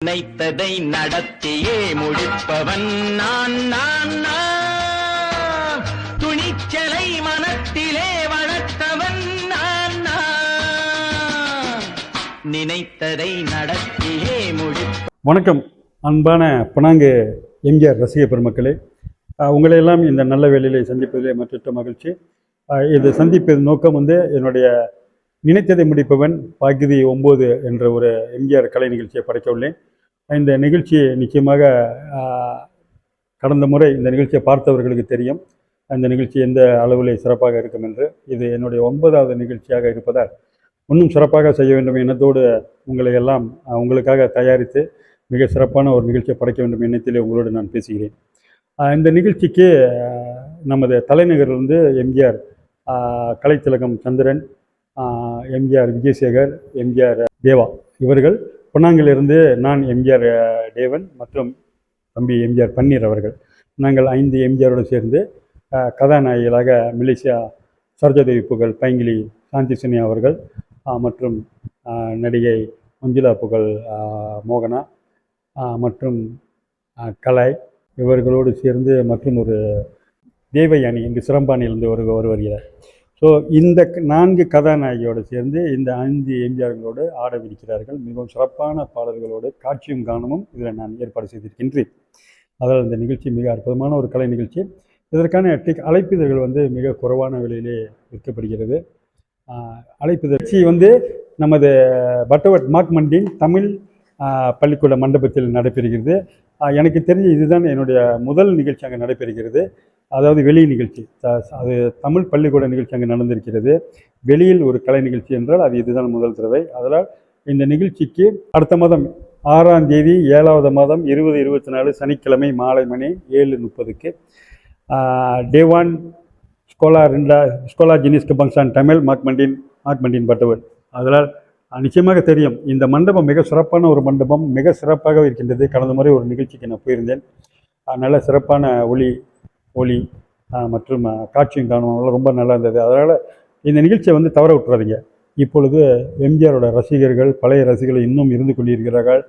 நினைத்ததை நடத்தியே முடிப்பவன் நான் நான் நான். துணிச்சலை மனத்திலே வளர்த்தவன் நான் நான். நினைத்ததை நடத்தியே முடிப்ப வணக்கம். அன்பான பனாங்கு எம்ஜிஆர் ரசிக பெருமக்களே உங்களை எல்லாம் இந்த நல்ல வேலையிலே சந்திப்பதிலே மற்ற மகிழ்ச்சி. இது சந்திப்பதன் நோக்கம் வந்து என்னுடைய நினைத்ததை முடிப்பவன் பகுதி ஒம்பது என்ற ஒரு எம்ஜிஆர் கலை நிகழ்ச்சியை படைக்க உள்ளேன் இந்த நிகழ்ச்சியை நிச்சயமாக கடந்த முறை இந்த நிகழ்ச்சியை பார்த்தவர்களுக்கு தெரியும். அந்த நிகழ்ச்சி எந்த அளவிலே சிறப்பாக இருக்கும் என்று. இது என்னுடைய ஒன்பதாவது நிகழ்ச்சியாக இருப்பதால் இன்னும் சிறப்பாக செய்ய வேண்டும் எண்ணத்தோடு உங்களை எல்லாம் உங்களுக்காக தயாரித்து மிக சிறப்பான ஒரு நிகழ்ச்சியை படைக்க வேண்டும் எண்ணத்திலே உங்களோடு நான் பேசுகிறேன். இந்த நிகழ்ச்சிக்கு நமது தலைநகரிலிருந்து எம்ஜிஆர் கலைத்திலகம் சந்திரன் எம்ஜிஆர் விஜயசேகர் எம்ஜிஆர் தேவா இவர்கள் பொன்னாங்கிலிருந்து நான் எம்ஜிஆர் தேவன் மற்றும் தம்பி எம்ஜிஆர் பன்னீர் அவர்கள். நாங்கள் ஐந்து எம்ஜிஆரோடு சேர்ந்து கதாநாயகிகளாக மலேசியா சரோஜாதேவி புகழ் பைங்கிலி சாந்தி சினியா அவர்கள் மற்றும் நடிகை மஞ்சுளா புகழ் மோகனா மற்றும் கலை இவர்களோடு சேர்ந்து மற்றும் ஒரு தேவயானி இங்கு சிறம்பானியிலிருந்து ஒரு ஒரு வருகிறார். ஸோ இந்த க- நான்கு கதாநாயகியோடு சேர்ந்து இந்த ஐந்து எம்ஜிஆர்களோடு ஆடவிருக்கிறார்கள் மிகவும் சிறப்பான பாடல்களோடு காட்சியும் காணமும் இதில் நான் ஏற்பாடு செய்திருக்கின்றேன். அதால் இந்த நிகழ்ச்சி மிக அற்புதமான ஒரு கலை நிகழ்ச்சி. இதற்கான டிக் அழைப்பிதழ்கள் வந்து மிக குறைவான விலையிலே விற்கப்படுகிறது. அழைப்பிதழ்ச்சி வந்து நமது பட்டவட் மார்க் மண்டின் தமிழ் பள்ளிக்கூட மண்டபத்தில் நடைபெறுகிறது. எனக்கு தெரிஞ்சு இதுதான் என்னுடைய முதல் நிகழ்ச்சி அங்கே நடைபெறுகிறது. அதாவது வெளி நிகழ்ச்சி த- அது தமிழ் பள்ளிக்கூட நிகழ்ச்சி அங்கே நடந்திருக்கிறது. வெளியில் ஒரு கலை நிகழ்ச்சி என்றால் அது இதுதான் முதல் தடவை. அதனால் இந்த நிகழ்ச்சிக்கு அடுத்த மாதம் ஆறாம் தேதி ஏழாவது மாதம் இருபது இருபத்தி நாலு சனிக்கிழமை மாலை மணி ஏழு முப்பதுக்கு டேவான் ஸ்கோலா ரெண்டா ஸ்கோலா ஜினிஸ்க்கு பங்சான் தமிழ் மார்க்மண்டின் மாக்மண்டின் பட்டவன் அதனால் நிச்சயமாக தெரியும் இந்த மண்டபம் மிக சிறப்பான ஒரு மண்டபம் மிக சிறப்பாக இருக்கின்றது. கடந்த முறை ஒரு நிகழ்ச்சிக்கு நான் போயிருந்தேன். நல்ல சிறப்பான ஒளி ஒளி மற்றும் காட்சியும் காணும். ரொம்ப நல்லா இருந்தது. அதனால் இந்த நிகழ்ச்சியை வந்து தவற விட்டுறாதீங்க. இப்பொழுது எம்ஜிஆரோட ரசிகர்கள் பழைய ரசிகர்கள் இன்னும் இருந்து கொண்டிருக்கிறார்கள்.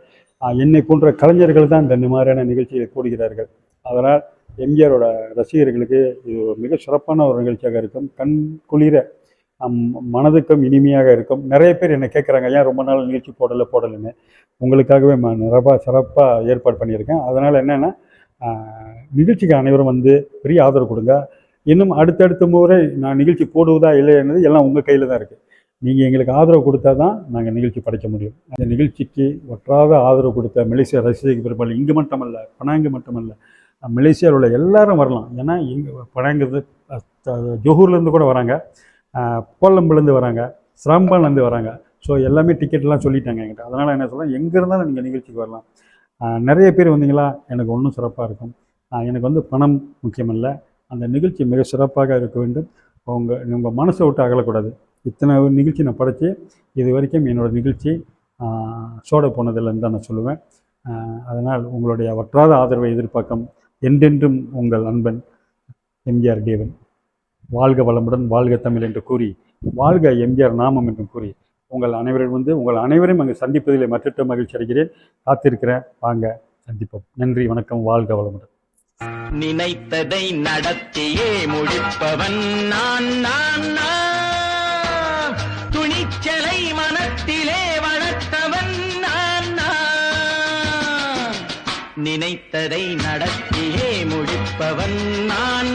என்னை போன்ற கலைஞர்கள் தான் இந்த மாதிரியான நிகழ்ச்சியை கூடுகிறார்கள் அதனால் எம்ஜிஆரோட ரசிகர்களுக்கு இது ஒரு மிக சிறப்பான ஒரு நிகழ்ச்சியாக இருக்கும். கண் குளிர மனதுக்கும் இனிமையாக இருக்கும். நிறைய பேர் என்னை கேட்குறாங்க ஏன் ரொம்ப நாள் நிகழ்ச்சி போடலை போடலைன்னு? உங்களுக்காகவே நான் நிறப்பா சிறப்பாக ஏற்பாடு பண்ணியிருக்கேன். அதனால் என்னென்னா நிகழ்ச்சிக்கு அனைவரும் வந்து பெரிய ஆதரவு கொடுங்க. இன்னும் அடுத்தடுத்த முறை நான் நிகழ்ச்சி போடுவதா இல்லைன்றது எல்லாம் உங்கள் கையில் தான் இருக்குது நீங்கள் எங்களுக்கு ஆதரவு கொடுத்தா தான் நாங்கள் நிகழ்ச்சி படைக்க முடியும். அந்த நிகழ்ச்சிக்கு ஒற்றாத ஆதரவு கொடுத்த மலேசிய ரசிக பெரும்பாலும் இங்கு மட்டுமல்ல பனாங்கு மட்டுமல்ல மலேசியாவில் உள்ள எல்லாரும் வரலாம். ஏன்னா இங்கே பனாங்கிறது ஜொஹூர்லேருந்து கூட வராங்க. கோலம்புலேருந்து வராங்க சிராம்பான்லேருந்து வராங்க. ஸோ எல்லாமே டிக்கெட்லாம் சொல்லிட்டாங்க என்கிட்ட. அதனால் என்ன சொல்கிறேன் எங்கே இருந்தாலும் நீங்கள் நிகழ்ச்சிக்கு வரலாம். நிறைய பேர் வந்தீங்களா? எனக்கு ஒன்றும் சிறப்பாக இருக்கும். எனக்கு வந்து பணம் முக்கியமல்ல. அந்த நிகழ்ச்சி மிக சிறப்பாக இருக்க வேண்டும். உங்கள் உங்கள் மனசை விட்டு அகலக்கூடாது. இத்தனை நிகழ்ச்சி நான் படைத்து இது வரைக்கும் என்னோடய நிகழ்ச்சி சோட போனதில்லைன்னு தான் நான் சொல்லுவேன். அதனால் உங்களுடைய வற்றாத ஆதரவை எதிர்பார்க்கும் என்றென்றும் உங்கள் அன்பன் எம்ஜிஆர் தேவன். வாழ்க வளமுடன் வாழ்க தமிழ் என்று கூறி வாழ்க எம்ஜிஆர் நாமம் என்றும் கூறி உங்கள் அனைவரும் வந்து உங்கள் அனைவரையும் அங்கு சந்திப்பதில் மற்றற்ற மகிழ்ச்சி அடைகிறேன். காத்திருக்கிறேன். வாங்க சந்திப்போம். நன்றி வணக்கம் வாழ்க வளமுடன். நினைத்ததை நடத்தியே முடிப்பவன் நான் நான் நான். துணிச்சலை மனத்திலே வளர்த்தவன் நான் நான். நினைத்ததை நடத்தியே முடிப்பவன் நான்